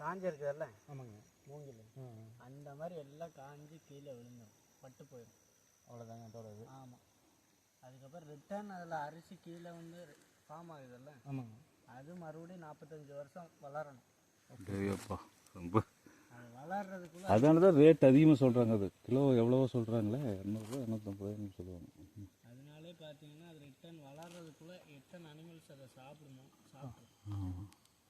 காஞ்சிருக்குதுல்ல ஆமாங்க. மூங்கில். அந்த மாதிரி எல்லாம் காஞ்சி கீழே விழுந்துடும் பட்டு போயிடும் அவ்வளோதாங்க அதோட இது ஆமாம் அதுக்கப்புறம் ரிட்டர்ன் அதில் அரிசி கீழே வந்து ஃபார்ம் ஆகுதுல்ல? ஆமாங்க. அது மறுபடியும் நாற்பத்தஞ்சு வருஷம் வளரணும். ஐயோப்பா ரொம்ப. அது வளர்றதுக்குள்ள அதனால தான் ரேட் அதிகமாக சொல்கிறாங்க அது. கிலோ எவ்வளவோ சொல்கிறாங்களே இரநூறுவா இரநூத்தம்பது ரூபாய்னு சொல்லுவாங்க. அதனாலே பார்த்தீங்கன்னா அது ரிட்டர்ன் வளர்றதுக்குள்ளே எத்தனை அனிமல்ஸ் அதை சாப்பிடணும் சாப்பிடும்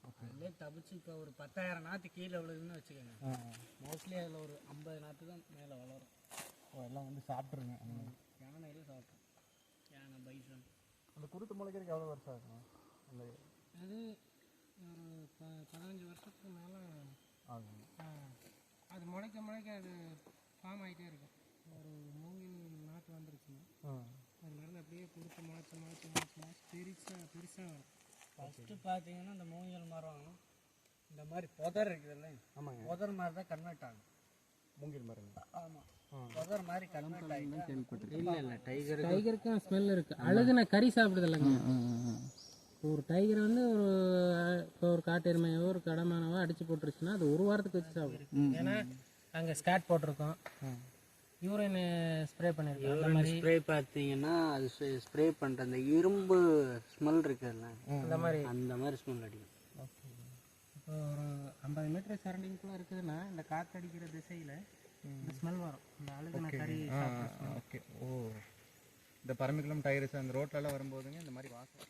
அதிலே தப்பிச்சு இப்போ ஒரு பத்தாயிரம் நாற்று கீழே விழுதுன்னு வச்சுக்கோங்க. மோஸ்ட்லி அதில் ஒரு ஐம்பது நாற்று தான் மேலே வளரும். ஓ எல்லாம் வந்து சாப்பிட்ருங்க யானையில சாப்பிடும் யானை பைசன். அந்த குருத்து முளைக்கிறதுக்கு எவ்வளோ வருஷம் ஆகும்? அந்த அது ஒரு ப பதினஞ்சு வருஷத்துக்கு மேலே ஆகும். அது முளைக்க முளைக்க அது ஃபார்ம் ஆகிட்டே இருக்கும். ஒரு மூங்கில் நாற்று வந்துருச்சுன்னா அதுலேருந்து அப்படியே கொடுத்து முளைச்சி முளைச்சி முளைச்சி முளைச்சி பெருசாக பெருசாக வரும். ஃபஸ்ட்டு பார்த்தீங்கன்னா இந்த மூங்கில் மரம் இந்த மாதிரி புதர் இருக்குதுல்ல? ஆமாங்க. புதர் மாதிரி தான் கன்வெர்ட் ஆகும் மூங்கில் மரங்க ஆமாம் புதர் மாதிரி கன்வெர்ட் ஆகிட்டு இல்லை இல்லை டைகர் டைகருக்கும் ஸ்மெல் இருக்கு. அழுகுன கறி சாப்பிடுது இல்லைங்க ஒரு டைகர் வந்து ஒரு இப்போ ஒரு காட்டு எருமையோ ஒரு கடமானவோ அடிச்சு போட்டுருச்சுன்னா அது ஒரு வாரத்துக்கு வச்சு சாப்பிடும். ஏன்னா அங்கே ஸ்காட் போட்டிருக்கோம். யூரின் ஸ்ப்ரே பண்ணியிருக்கோம் யூரின் ஸ்ப்ரே பார்த்தீங்கன்னா அது ஸ்ப்ரே பண்ணுற அந்த இரும்பு ஸ்மெல் இருக்குல்ல அந்த மாதிரி. அந்த மாதிரி ஸ்மெல் அடிக்கும். இப்போ ஒரு ஐம்பது மீட்டர் சரௌண்டிங்குள்ளே இருக்குதுன்னா இந்த காற்று அடிக்கிற திசையில் இந்த ஸ்மெல் வரும். இந்த அழுகுன கறி ஓகே. ஓ. இந்த பரமிக்குளம் டைகர்ஸ் அந்த ரோட்லலாம் வரும்போதுங்க இந்த மாதிரி வாசம்.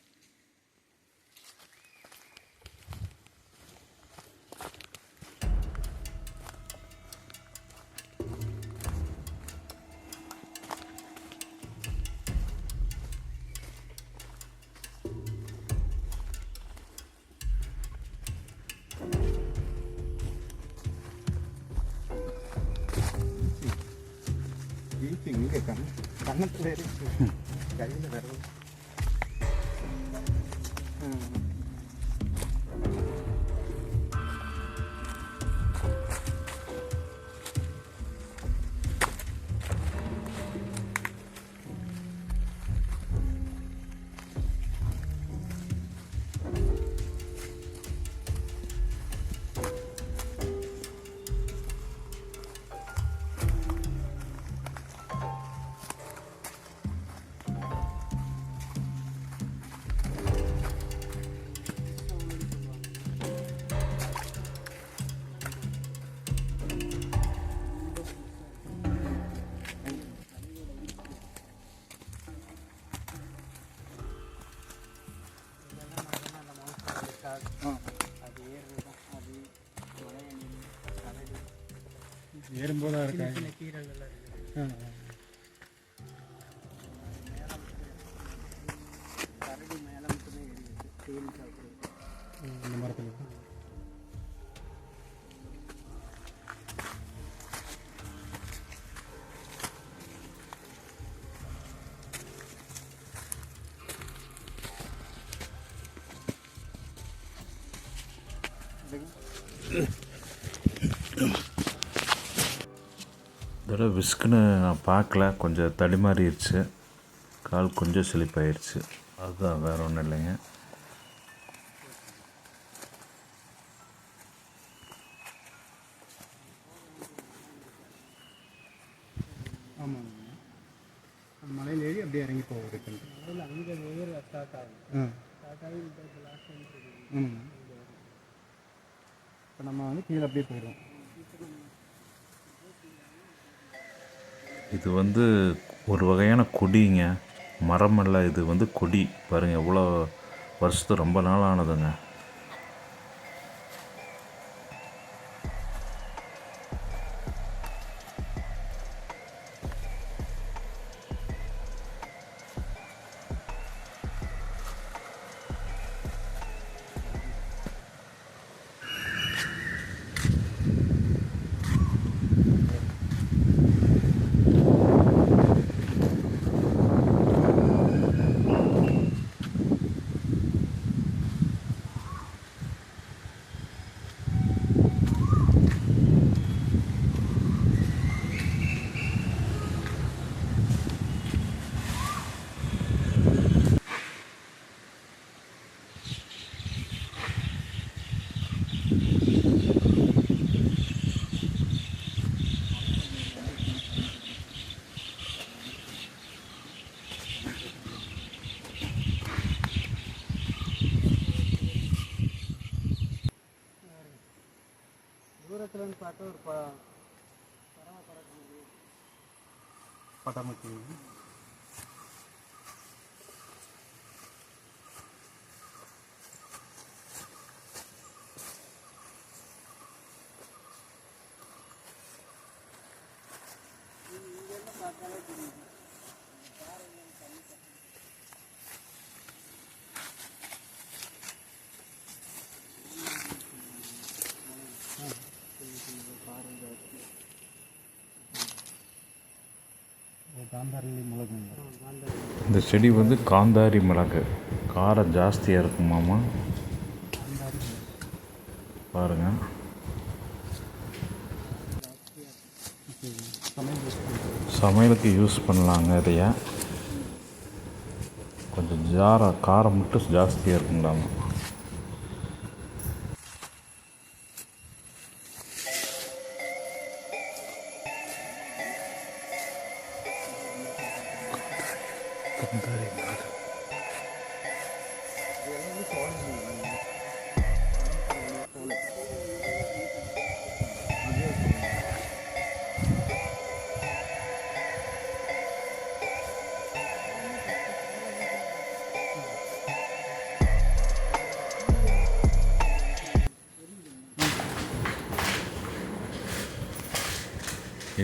അങ്ങനത്തെ പേര് കയ്യിൽ വിറവ് சின்ன இருக்கா? சின்ன கீரைகள்லாம் இருக்குது. ஆ தடவை விஸ்க்குன்னு நான் பார்க்கல. கொஞ்சம் தடுமாறிடுச்சு. கால் கொஞ்சம் சிலிப்பாயிருச்சு அதுதான் வேறு ஒன்றும் இல்லைங்க ஆமாங்க அந்த மலையில் ஏறி அப்படியே இறங்கி போகுது அதில் அங்கே ஏறு ஸ்டார்ட் ஆகும் ஆ ஸ்டார்ட் ஆகி இப்போ லாஸ்ட் டைம் ஆமாங்க இப்போ நம்ம வந்து கீழே அப்படியே போயிடுவோம் இது வந்து ஒரு வகையான கொடிங்க. மரமல்ல இது வந்து கொடி. பாருங்கள் எவ்வளோ வருஷத்து ரொம்ப நாள் ஆனதுங்க என்னன்னு பார்த்தா ஒரு ப பட்டாமூச்சி காந்தாரி மிளகுங்க இந்த செடி வந்து காந்தாரி மிளகு. காரம் ஜாஸ்தியாக இருக்குமாமா பாருங்க. சமையலுக்கு யூஸ் பண்ணலாங்க இதையா. கொஞ்சம் ஜாரம் காரம் மட்டும் ஜாஸ்தியாக இருக்குங்களாமா.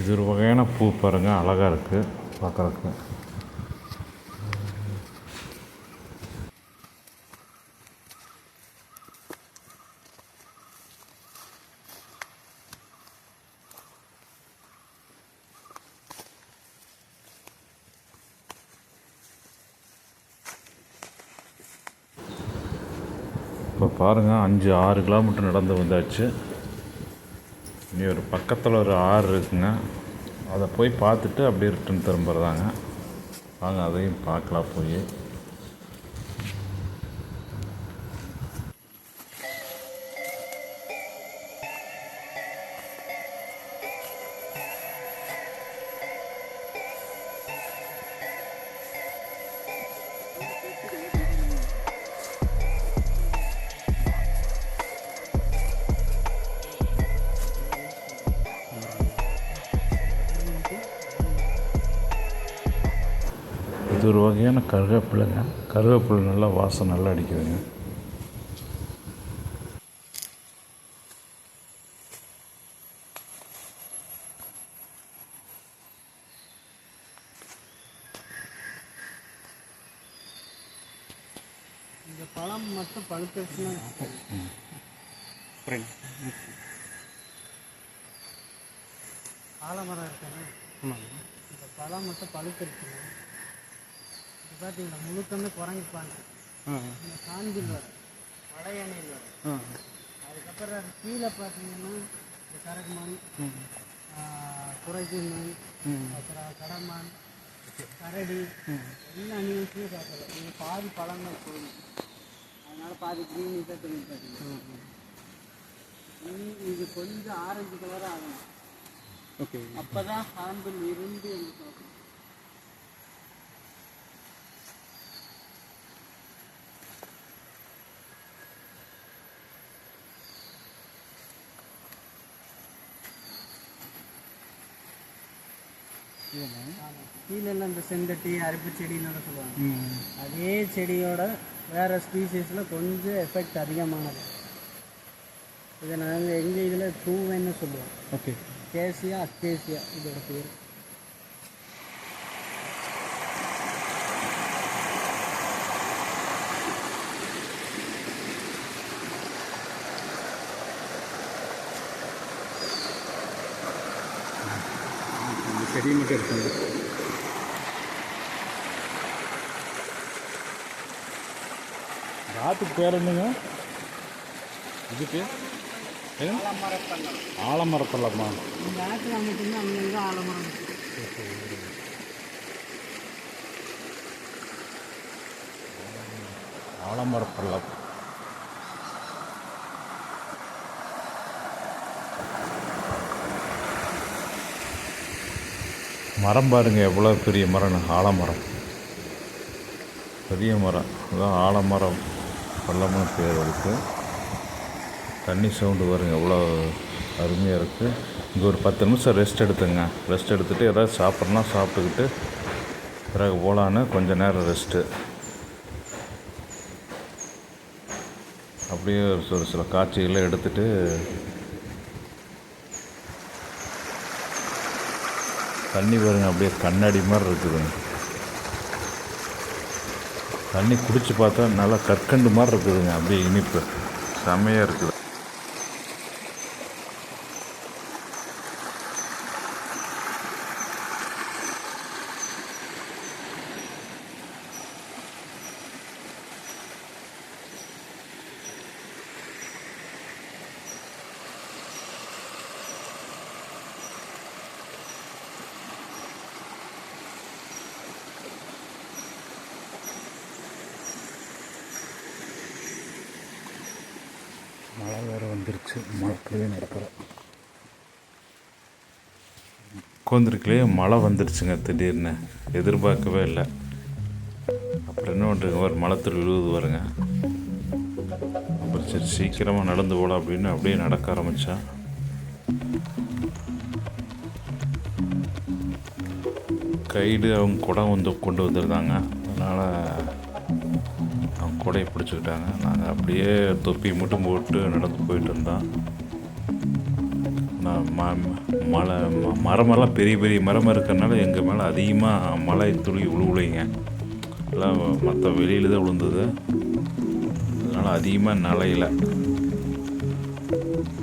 இது ஒரு வகையான பூ பாருங்க அழகாக இருக்குது பார்க்குறக்கு இப்போ பாருங்கள் அஞ்சு ஆறு கிலோமீட்டர் நடந்து வந்தாச்சு. இங்கே ஒரு பக்கத்தில் ஒரு ஆறு இருக்குங்க. அதை போய் பார்த்துட்டு அப்படியே ரிட்டன் திரும்புறதாங்க. வாங்க அதையும் பார்க்கலாம் போய். இது ஒரு வகையான கருவேப்பிலைங்க. கருவேப்பிலை நல்லா வாசம் நல்லா அடிக்குதுங்க. இந்த பழம் மட்டும் பழுத்துச்சுன்னா புரியுங்க ஆலமரம் இருக்குங்க இந்த பழம் மட்டும் பழுத்துருச்சுங்க பார்த்தீங்களா முழுக்கன்னு குரங்கிப்பாங்க. காஞ்சில் வரும். வளையணையில் வரும். அதுக்கப்புறம் அது கீழே பார்த்தீங்கன்னா இந்த கரகுமான் மான் ம் அப்புறம் கடமான் கரடி எல்லா அனிமல்ஸுமே பார்க்கலாம். இது பாதி பழங்கள் போகும் அதனால பாதி க்ரீன் இதாக தெரியும் பார்த்தீங்கன்னா இது கொஞ்சம் ஆரஞ்சு கலராக ஆகணும். ஓகே. அப்போ தான் ஹார்ன்பில் இருந்து எனக்கு கீழே இந்த செந்தட்டி அரிப்பு செடின்னு சொல்லுவாங்க. அதே செடியோட வேறு ஸ்பீசிஸில் கொஞ்சம் எஃபெக்ட் அதிகமானது. இதை நாங்கள் எங்கள் இதில் தூவன்னு சொல்லுவோம். ஓகே. கேசியா அக்கேசியா இதோட பேர். செடி மட்டும் இருக்குங்க. ராத்துக்கு பேர் என்னங்க? இதுக்கு ஆலமரப்பள்ளம் ஆலமரத்தல்லம்மா இந்த ஆற்றில் மட்டும்தான் அங்கங்கே ஆலமரம். ஆலமரப்பள்ளம். மரம் பாருங்கள் எவ்வளோ பெரிய மரம்னு. ஆலமரம். பெரிய மரம். அதுதான் ஆலமரம். பள்ளம்னு பேர் அதுக்கு தண்ணி சவுண்டு வருங்க எவ்வளோ அருமையாக இருக்குது இங்கே ஒரு பத்து நிமிஷம் ரெஸ்ட் எடுத்துங்க. ரெஸ்ட் எடுத்துகிட்டு ஏதாவது சாப்பிட்றனா சாப்பிட்டுக்கிட்டு பிறகு போகலான்னு கொஞ்சம் நேரம் ரெஸ்ட்டு அப்படியே ஒரு சில சில காட்சிகளை எடுத்துகிட்டு தண்ணி பாருங்கள் அப்படியே கண்ணாடி மாதிரி இருக்குதுங்க தண்ணி குடித்து பார்த்தா நல்லா கற்கண்டு மாதிரி இருக்குதுங்க அப்படியே இனிப்பு. செம்மையாக இருக்குது. மழை வேறு வந்துருச்சு. மழைக்குள்ளேயே நடக்கிறோம் உட்காந்துருக்கலையே மழை வந்துருச்சுங்க திடீர்னு. எதிர்பார்க்கவே இல்லை. அப்புறம் என்ன பண்ணுறதுங்க ஒரு மலத்தில் விழுவுது வருங்க அப்புறம் சரி சீக்கிரமாக நடந்து போகலாம் அப்படின்னு அப்படியே நடக்க ஆரம்பித்தா கைடு அவங்க குடம் வந்து கொண்டு வந்துருந்தாங்க. அதனால் கொடையை பிடிச்சிக்கிட்டாங்க. நாங்கள் அப்படியே தொப்பி மட்டும் போட்டு நடந்து போயிட்டு இருந்தோம் நான் ம மலை மரமெல்லாம் பெரிய பெரிய மரமாக இருக்கிறனால எங்கள் மேலே அதிகமாக மழை துளி உழுவுலைங்க எல்லாம் மற்ற வெளியில் தான் விழுந்தது. அதனால் அதிகமாக நலையில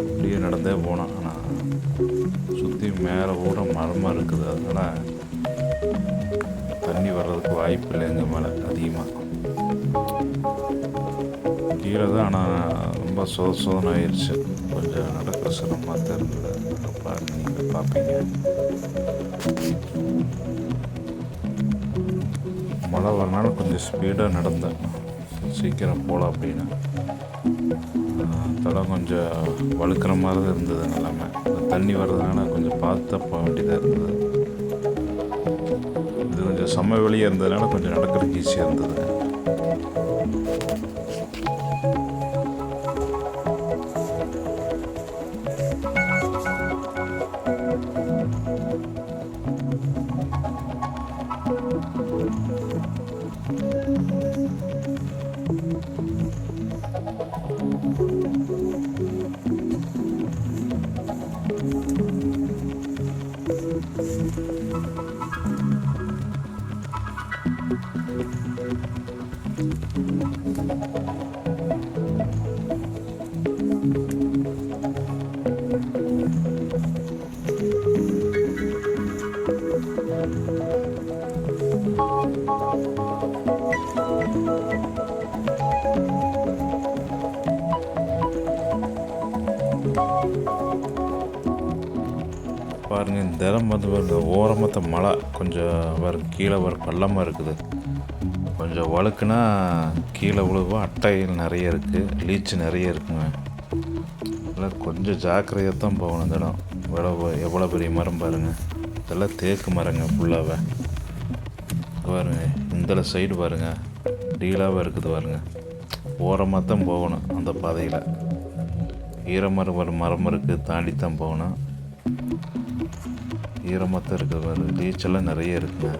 அப்படியே நடந்தே போனோம். ஆனால் சுற்றி மேலே கூட மரமாக இருக்குது. அதனால் தண்ணி வர்றதுக்கு வாய்ப்பு இல்லை எங்கள் மேலே அதிகமாக கீழே தான் ஆனால் ரொம்ப சோ சொதன ஆயிடுச்சு. கொஞ்சம் நடக்க சிரமமாக தான் இருந்தது. நீங்கள் பார்ப்பீங்க. மழை வரனால கொஞ்சம் ஸ்பீடாக நடந்தேன். சீக்கிரம் போகலாம் அப்படின்னு. தடம் கொஞ்சம் வழுக்கிற மாதிரி தான் இருந்தது எல்லாமே தண்ணி வர்றதுனால கொஞ்சம் பார்த்து போக வேண்டியதாக இருந்தது. இது கொஞ்சம் செம்ம வெளியே இருந்ததுனால கொஞ்சம் நடக்கிறதுக்கு ஈஸியாக இருந்தது. இந்த வந்து ஓரமத்த மலை கொஞ்சம் வர கீழே வர பள்ளமாக இருக்குது. கொஞ்சம் வழுக்குனா கீழே விழுவோம் அட்டைகள் நிறைய இருக்குது லீச்சு நிறைய இருக்குங்க. அதெல்லாம் கொஞ்சம் ஜாக்கிரதையாக தான் போகணும் இந்த இடம். எவ்வளோ எவ்வளோ பெரிய மரம் பாருங்கள் இதெல்லாம் தேக்கு மரங்க ஃபுல்லாகவே பாருங்க. இந்த சைடு பாருங்க. டீலாகவே இருக்குது பாருங்க. ஓரமாக தான் போகணும் அந்த பாதையில். ஈரமரம் ஒரு மரம் இருக்குது தாண்டி தான் போகணும். ஈரமாக தான் இருக்குது பாரு நிறைய இருக்குங்க.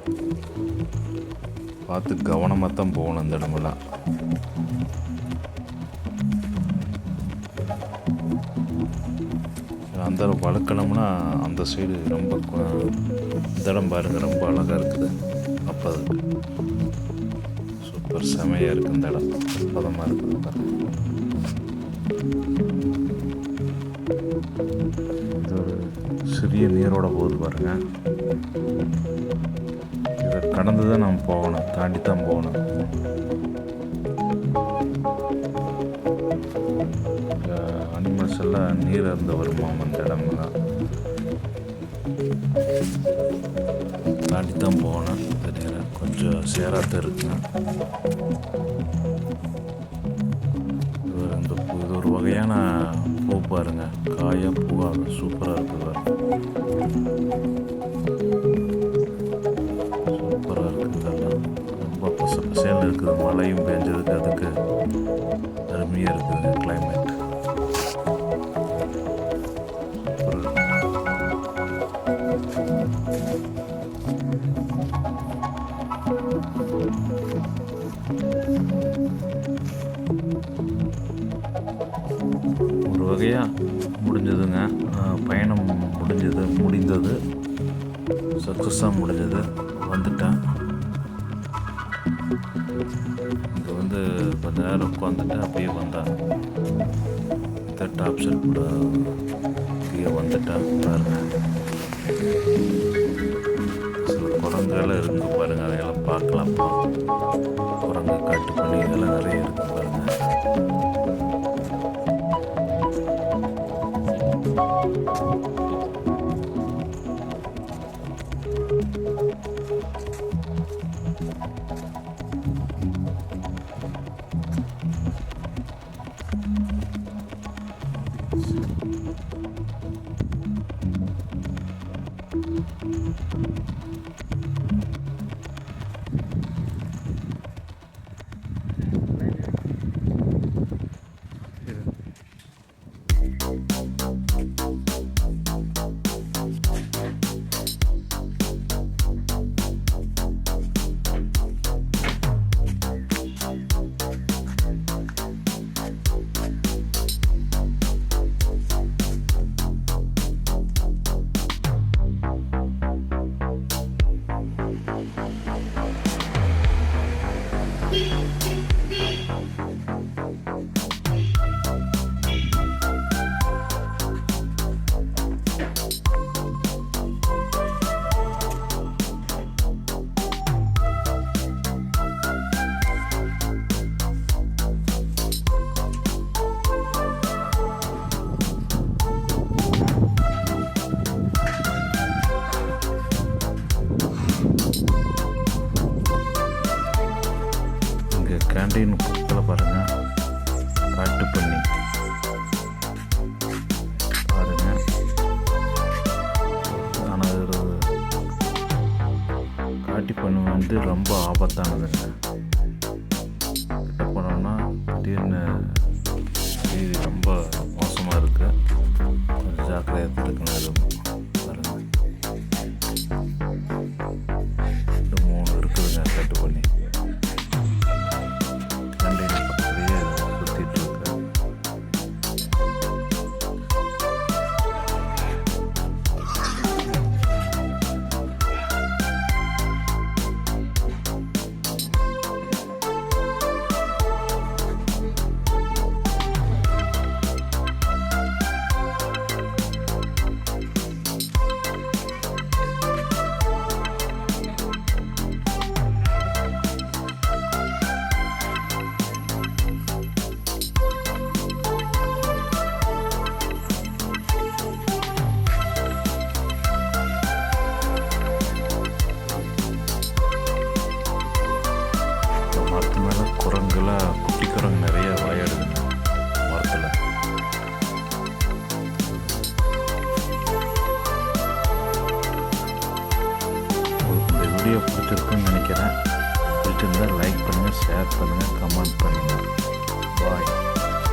பார்த்து கவனமாக தான் போகணும் இந்த இடமெல்லாம். அந்த இடம் வளர்க்கணும்னா அந்த சைடு ரொம்ப இந்த இடம் பாருங்க ரொம்ப அழகாக இருக்குது. அப்போ அதுக்கு சூப்பர் செமையாக இருக்குது இந்த இடம். பதமாக இருக்குது பாருங்க. இது ஒரு சிறிய நீரோட போகுது பாருங்க. இதை கடந்து தான் நம்ம போகணும் தாண்டி தான் போகணும். அனிமல்ஸ் எல்லாம் நீர் இருந்து வருமாம் அந்த இடம்லாம் தாண்டி தான் போகணும் இந்த நேரம் கொஞ்சம் சேராக இருக்குங்க இது ஒரு வகையான பூ பாருங்கள் காயம் பூவாக சூப்பராக இருக்குது சூப்பராக இருக்குது இதெல்லாம் ரொம்ப பச பசேல்னு இருக்குது. மழையும் பெஞ்சதுக்கு அதுக்கு அருமையாக இருக்குது கிளைமேட் Thank you. வகையாக முடிஞ்சதுங்க. பயணம் முடிஞ்சது முடிந்தது. சக்ஸஸாக முடிஞ்சது. வந்துட்டேன். இங்கே வந்து கொஞ்ச நேரம் உட்காந்துட்டு அப்படியே வந்தேன். தேர்ட் ஆப்ஷன் கூட இங்கே வந்துட்டேன். பாருங்க. சில குரங்குகள் இருக்கு பாருங்க. அதையெல்லாம் பார்க்கலாம் குரங்கு காட்டு பண்ணி இதெல்லாம் நிறைய இருக்கு பாருங்க. ஜாக்கிரதையாக